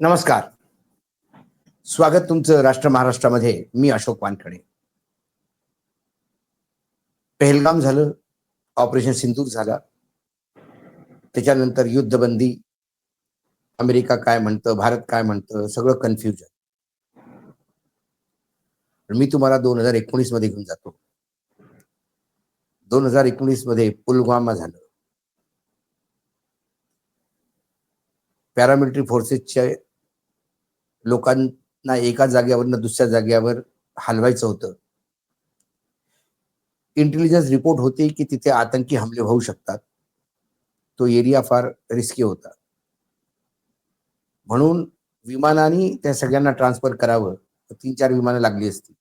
नमस्कार. स्वागत तुमचं राष्ट्र महाराष्ट्रामध्ये. मी अशोक वानखडे. पहलगाम झालं ऑपरेशन सिंदूर झाला. त्याच्यानंतर युद्धबंदी. अमेरिका काय म्हणतं भारत काय म्हणतं सगळं कन्फ्युजन मी तुम्हाला दोन हजार एकोणीसमध्ये घेऊन जातो. दोन हजार एकोणीसमध्ये पुलवामा झालं. पॅरामिलिटरी फोर्सेसच्या लोकांना एका जागेवरनं दुसऱ्या जागेवर हलवायचं होतं. इंटेलिजन्स रिपोर्ट होते की तिथे आतंकी हमले होऊ शकतात. तो एरिया फार रिस्की होता. म्हणून विमानाने त्या सगळ्यांना ट्रान्सफर करावं. तीन चार विमानं लागली असती.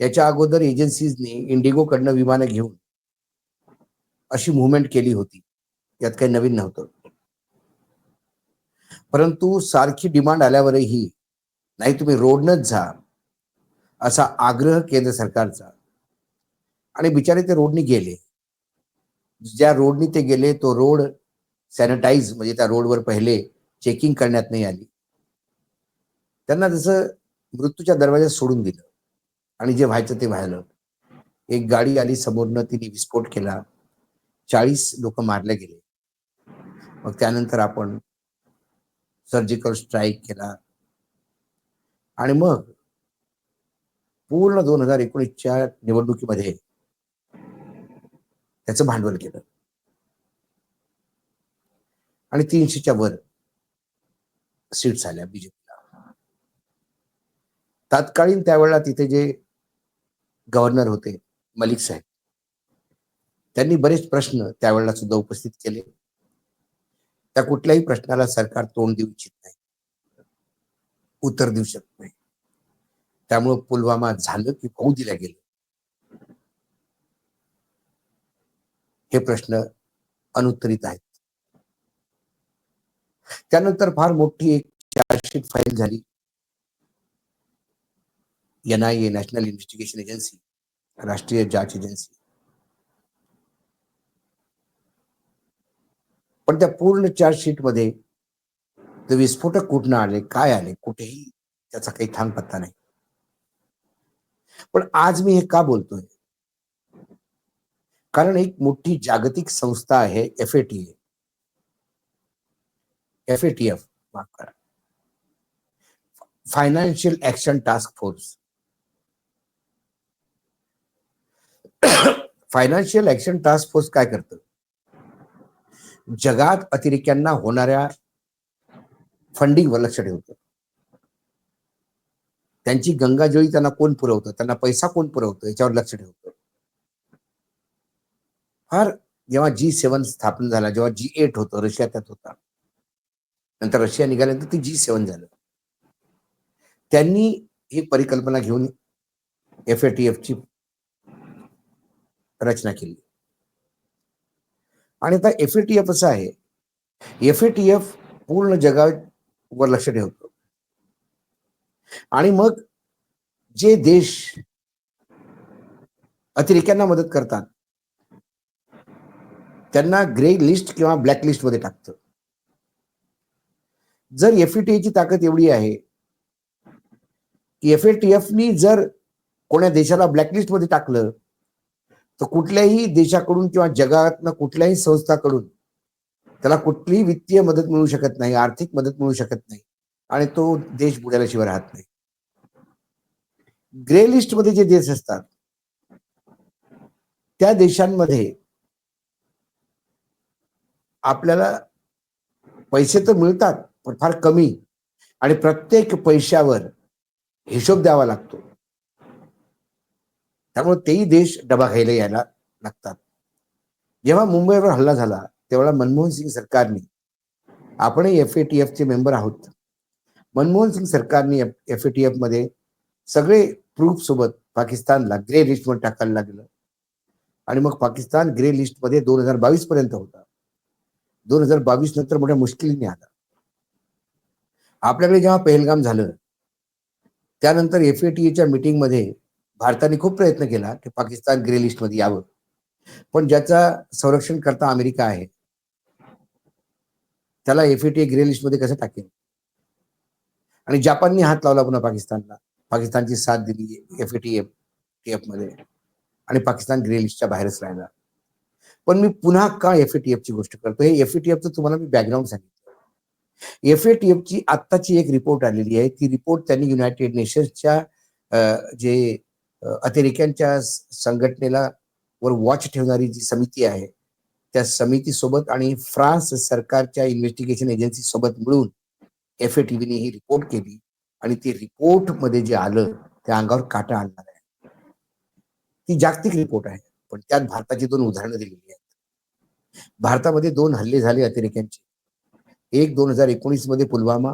याच्या अगोदर एजन्सीजने इंडिगो कडनं विमानं घेऊन अशी मुवमेंट केली होती. यात काही नवीन नव्हतं. परंतु सारखी डिमांड आल्यावरही नाही तुम्ही रोडनच जा. असा आग्रह केंद्र सरकारचा. आणि बिचारे ते रोडनी गेले. ज्या रोडनी ते गेले तो रोड सॅनिटाईज म्हणजे त्या रोडवर पहिले चेकिंग करण्यात नाही आली. त्यांना जसं मृत्यूच्या दरवाज्यात सोडून दिलं. आणि जे व्हायचं ते व्हायलं. एक गाडी आली समोरनं तिने विस्फोट केला. चाळीस लोक मारले गेले. मग त्यानंतर आपण सर्जिकल स्ट्राईक केला. आणि मग पूर्ण दोन हजार एकोणीसच्या निवडणुकीमध्ये त्याचं भांडवल केलं. आणि तीनशेच्या वर सीट्स आल्या बीजेपीला. तात्कालीन त्यावेळेला तिथे जे गव्हर्नर होते मलिक साहेब त्यांनी बरेच प्रश्न त्यावेळेला सुद्धा उपस्थित केले. त्या कुठल्याही प्रश्नाला सरकार तोंड देऊ इच्छित नाही. उत्तर देऊ शकत नाही. त्यामुळं पुलवामा झालं की होऊ दिल्या गेलं. हे प्रश्न अनुत्तरित आहेत. त्यानंतर फार मोठी एक चार्जशीट फाईल झाली. N I A national investigation agency राष्ट्रीय जाच एजन्सी. पण त्या पूर्ण चार्जशीटमध्ये ते विस्फोटक कुठनं आले काय आले कुठेही त्याचा काही थांग पत्ता नाही. पण आज मी हे का बोलतोय? कारण एक मोठी जागतिक संस्था आहे F A T F A T F माफ करा. Financial action task force financial action task force काय करतं? जगात अतिरेक्यांना होणाऱ्या फंडिंगवर लक्ष ठेवतं. त्यांची गंगाजळी त्यांना कोण पुरवतं? त्यांना पैसा कोण पुरवतं? याच्यावर लक्ष ठेवतं. फार जेव्हा जी सेवन स्थापन झाला जेव्हा जी एट होतं रशिया त्यात होता. नंतर रशिया निघाल्यानंतर ती जी सेवन झालं. त्यांनी ही परिकल्पना घेऊन एफ ए टी एफ ची रचना केली. आणि आता एफ ए टी एफ असं आहे. एफ ए टी एफ पूर्ण जगात वर लक्ष ठेवतो. आणि मग जे देश अतिरेक्यांना मदत करतात त्यांना ग्रे लिस्ट किंवा ब्लॅक लिस्टमध्ये टाकतं. जर एफईटीएची ताकद एवढी आहे की एफ नी जर कोण्या देशाला ब्लॅकलिस्टमध्ये टाकलं तर कुठल्याही देशाकडून किंवा जगातनं कुठल्याही संस्थाकडून त्याला कुठलीही वित्तीय मदत मिळू शकत नाही आर्थिक मदत मिळू शकत नाही आणि तो देश बुडाल्याशिवाय राहत नाही. ग्रे लिस्टमध्ये जे देश असतात त्या देशांमध्ये आपल्याला पैसे तर मिळतात पण फार कमी आणि प्रत्येक पैशावर हिशोब द्यावा लागतो. त्यामुळे तेही देश डबा खायला यायला लागतात. जेव्हा मुंबईवर हल्ला झाला तेवढा मनमोहन सिंग सरकारने आपणही एफ ए टी एफचे मेंबर आहोत. मनमोहन सिंग सरकारने एफ ए टी एफमध्ये सगळे प्रूफ सोबत पाकिस्तानला ग्रे लिस्टमध्ये टाकायला लागलं. आणि मग पाकिस्तान ग्रे लिस्टमध्ये दोन हजार बावीस पर्यंत होता. दोन हजार बावीस नंतर मोठ्या मुश्किलीने आला. आपल्याकडे जेव्हा पहलगाम झालं त्यानंतर एफ ए टी एच्या मध्ये भारताने खूप प्रयत्न केला की पाकिस्तान ग्रे लिस्टमध्ये यावं. पण ज्याचा संरक्षण करता अमेरिका आहे त्याला एफ टी ग्रे लिस्टमध्ये कसं टाकेल? आणि जपाननी हात लावला पुन्हा पाकिस्तानला. पाकिस्तानची साथ दिली एफ टी एफ टी एफमध्ये. आणि पाकिस्तान ग्रे लिस्टच्या बाहेरच राहिला. पण मी पुन्हा का एफ टी एफ ची गोष्ट करतो? हे एफ टी तुम्हाला मी बॅकग्राऊंड सांगितलं. एफ ए टी एफ ची आत्ताची एक रिपोर्ट आलेली आहे. ती रिपोर्ट त्यांनी युनायटेड नेशन्सच्या जे अतिरेक्यांच्या संघटनेला वर वॉच ठेवणारी जी समिती आहे त्या समितीसोबत आणि फ्रान्स सरकारच्या इन्व्हेस्टिगेशन एजन्सी सोबत मिळून एफ ए टीव्हीने ही रिपोर्ट केली. आणि ती रिपोर्टमध्ये जे आलं त्या अंगावर काटा आणणार आहे. ती जागतिक रिपोर्ट आहे. पण त्यात भारताची दोन उदाहरणं दिलेली आहेत. भारतामध्ये दोन हल्ले झाले अतिरेक्यांचे. एक दोन हजार एकोणीसमध्ये पुलवामा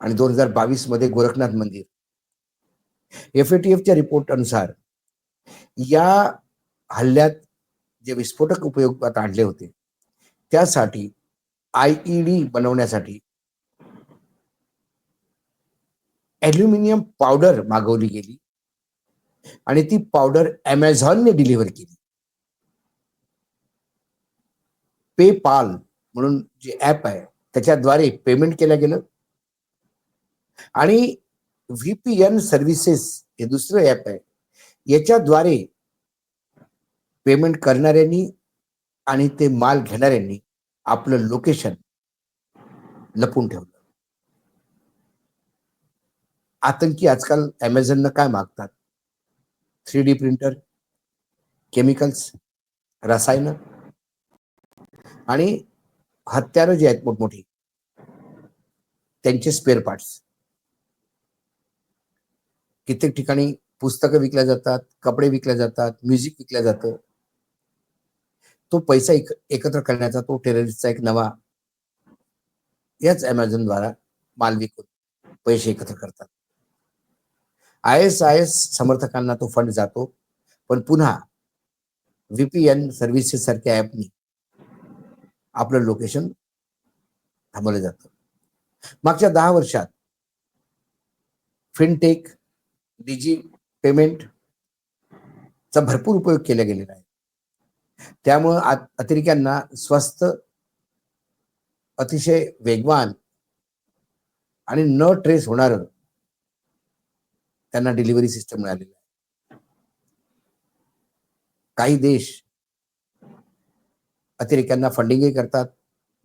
आणि दोन हजार बावीसमध्ये गोरखनाथ मंदिर. एफ च्या रिपोर्ट अनुसार या हल्ल्यात जे विस्फोटक उपयोगात आणले होते त्यासाठी आयईडी बनवण्यासाठी ॲल्युमिनियम पावडर मागवली गेली आणि ती पावडर अमेझॉनने डिलिव्हर केली. पे पाल म्हणून जे ऍप आहे त्याच्याद्वारे पेमेंट केलं गेलं. आणि व्हीपीएन सर्व्हिसेस हे दुसरं ऍप आहे याच्याद्वारे पेमेंट करणाऱ्यांनी आणि ते माल घेणाऱ्यांनी आपलं लोकेशन लपून ठेवलं. आतंकी आजकाल अमेझॉननं काय मागतात? थ्री डी प्रिंटर केमिकल्स रसायनं आणि हत्यारं जी आहेत मोठमोठी त्यांचे स्पेअर पार्ट्स कित्येक ठिकाणी पुस्तकं विकल्या जातात कपडे विकल्या जातात म्युझिक विकल्या जातं. तो पैसा एक, एकत्र करण्याचा तो टेररिस्टचा एक नवा याच अमेझॉन द्वारा माल विकून पैसे एकत्र करतात. आय एस आय एस समर्थकांना तो फंड जातो. पण पुन्हा व्हीपीएन सर्व्हिसेस सारख्या ऍपनी आपलं लोकेशन थांबवलं जातं. मागच्या दहा वर्षात फिनटेक डिजी पेमेंट चा भरपूर उपयोग केला गेलेला आहे. त्यामुळं अतिरेक्यांना स्वस्त अतिशय वेगवान आणि न ट्रेस होणार त्यांना डिलिव्हरी सिस्टम मिळालेलं आहे. काही देश अतिरेक्यांना फंडिंगही करतात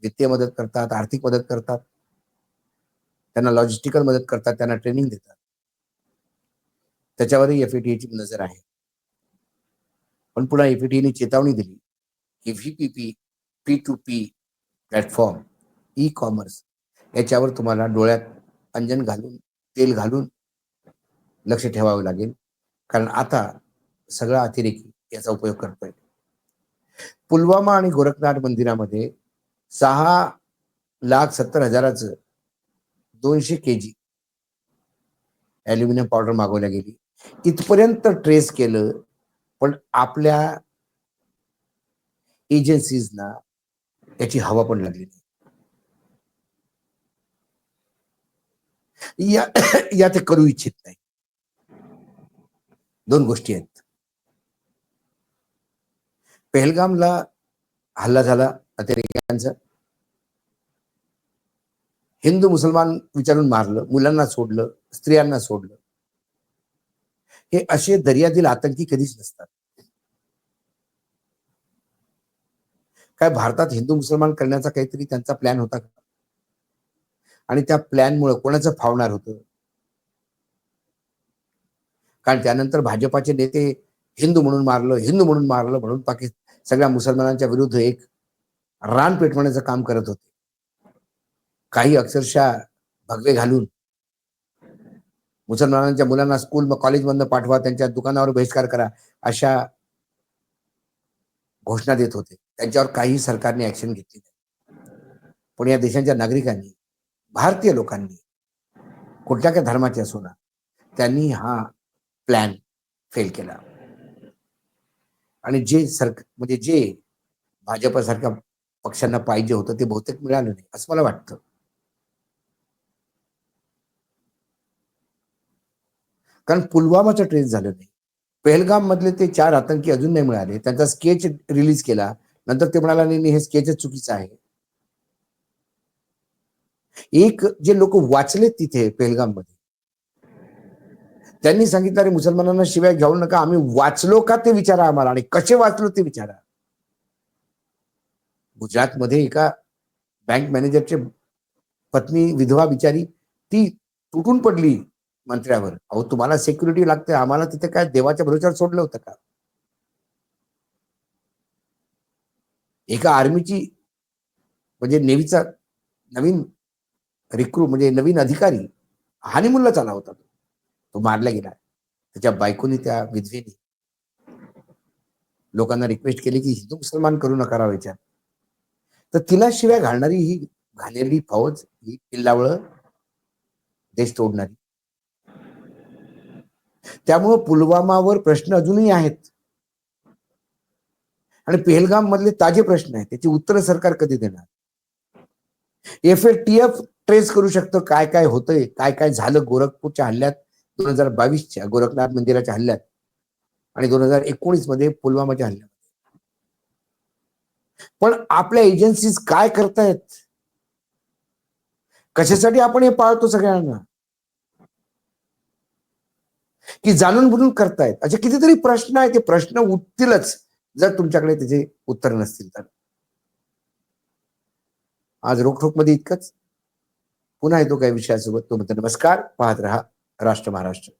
वित्तीय मदत करतात आर्थिक मदत करतात त्यांना लॉजिस्टिकल मदत करतात त्यांना ट्रेनिंग देतात. त्याच्यावरही एफएटीची नजर आहे. पण पुन्हा एपीटीने चेतावणी दिली. की VPP P to P platform e commerce याच्यावर तुम्हाला डोळ्यात अंजन घालून तेल घालून लक्ष ठेवावं लागेल. कारण आता सगळा अतिरेकी याचा उपयोग करतोय. पुलवामा आणि गोरखनाथ मंदिरामध्ये सहा लाख सत्तर हजाराचं दोनशे के जी ॲल्युमिनियम पावडर मागवल्या गेली. इथपर्यंत ट्रेस केलं पण आपल्या एजन्सीजना याची हवा पण लागली नाही. या या ते करू इच्छित नाही. दोन गोष्टी आहेत. पेहलगामला हल्ला झाला अतिरेक्यांचा हिंदू मुसलमान विचारून मारलं मुलांना सोडलं स्त्रियांना सोडलं. हे असे दर्यातील आतंकी कधीच नसतात. काय भारतात हिंदू मुसलमान करण्याचा काहीतरी त्यांचा प्लॅन होता का? आणि त्या प्लॅनमुळे कोणाचं फावणार होतं? कारण त्यानंतर भाजपाचे नेते हिंदू म्हणून मारलं हिंदू म्हणून मारलं म्हणून पाकिस्तान सगळ्या मुसलमानांच्या विरुद्ध एक रान पेटवण्याचं काम करत होते. काही अक्षरशः भगवे घालून मुसलमानांच्या मुलांना स्कूल कॉलेजमधनं पाठवा त्यांच्या दुकानावर बहिष्कार करा अशा घोषणा देत होते. त्यांच्यावर काही सरकारने ऍक्शन घेतली नाही. पण या देशांच्या नागरिकांनी भारतीय लोकांनी कुठल्या काय धर्माचे असो ना त्यांनी हा प्लॅन फेल केला. आणि जे सर म्हणजे जे भाजपसारख्या पक्षांना पाहिजे होतं ते बहुतेक मिळालं नाही असं मला वाटतं. कारण पुलवामाचं ट्रेस झालं नाही. पेहलगाम मधले ते चार आतंकी अजून नाही मिळाले. त्यांचा स्केच रिलीज केला. नंतर ते म्हणाला नाही हे स्केचच चुकीचं आहे. एक जे लोक वाचले तिथे पेहलगाममध्ये त्यांनी सांगितलं अरे मुसलमानांना शिवाय घेऊ नका आम्ही वाचलो का ते विचारा आम्हाला आणि कसे वाचलो ते विचारा. गुजरातमध्ये एका बँक मॅनेजरचे पत्नी विधवा बिचारी ती तुटून पडली मंत्र्यावर. अहो तुम्हाला सिक्युरिटी लागते आम्हाला तिथे काय देवाच्या भरोश्यावर सोडलं होतं का? एका आर्मीची म्हणजे नेव्हीचा नवीन रिक्रू म्हणजे नवीन अधिकारी हानिमूनला चाला होता तो. तो मारला गेला. त्याच्या बायकोनी त्या विधवेने लोकांना रिक्वेस्ट केली की हिंदू मुसलमान करू नका राव याच्यात. तर तिला शिवाय घालणारी ही घाणेरडी फौज ही किल्लावळ देश तोडणारी. त्यामुळं पुलवामावर प्रश्न अजूनही आहेत. आणि पेहलगाम मधले ताजे प्रश्न आहेत त्याची उत्तर सरकार कधी देणार? F A T F trace करू शकतो काय काय होतंय काय काय झालं गोरखपूरच्या हल्ल्यात? दोन हजार बावीसच्या गोरखनाथ मंदिराच्या हल्ल्यात. आणि दोन हजार एकोणीसमध्ये पुलवामाच्या हल्ल्यात. पण आपल्या एजन्सीज काय करतायत? कशासाठी आपण हे पाळतो सगळ्यांना? की जाणून बुजून करतायत. असे कितीतरी प्रश्न आहेत ते प्रश्न उठतीलच. जर तुमच्याकडे त्याचे उत्तर नसतील तर. आज रोखोकमध्ये इतकंच. पुन्हा येतो काही विषयासोबत तो नमस्कार. पाहत रहा राष्ट्र महाराष्ट्र.